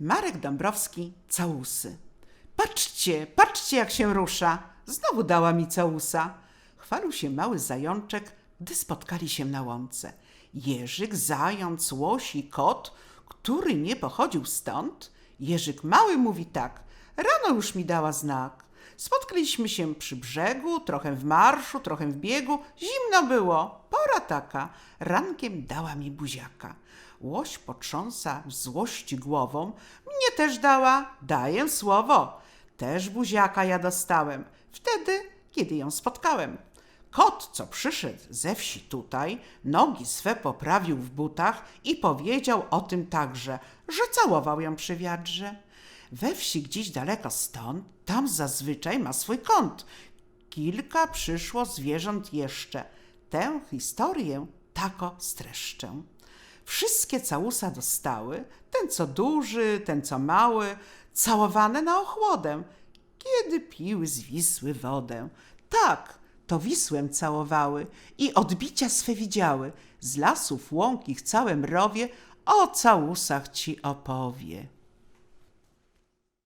Marek Dąbrowski, całusy. Patrzcie, patrzcie jak się rusza. Znowu dała mi całusa. Chwalił się mały zajączek, gdy spotkali się na łące. Jerzyk, zając, łoś i kot, który nie pochodził stąd. Jerzyk mały mówi tak, rano już mi dała znak. Spotkaliśmy się przy brzegu, trochę w marszu, trochę w biegu. Zimno było, pora taka. Rankiem dała mi buziaka. Łoś potrząsa w złości głową. Mnie też dała, daję słowo. Też buziaka ja dostałem, wtedy, kiedy ją spotkałem. Kot, co przyszedł ze wsi tutaj, nogi swe poprawił w butach i powiedział o tym także, że całował ją przy wiadrze. We wsi gdzieś daleko stąd, tam zazwyczaj ma swój kąt. Kilka przyszło zwierząt jeszcze. Tę historię tako streszczę. Wszystkie całusa dostały, ten co duży, ten co mały, całowane na ochłodę, kiedy piły z Wisły wodę. Tak, to Wisłem całowały i odbicia swe widziały. Z lasów łąk ich całe mrowie o całusach ci opowie.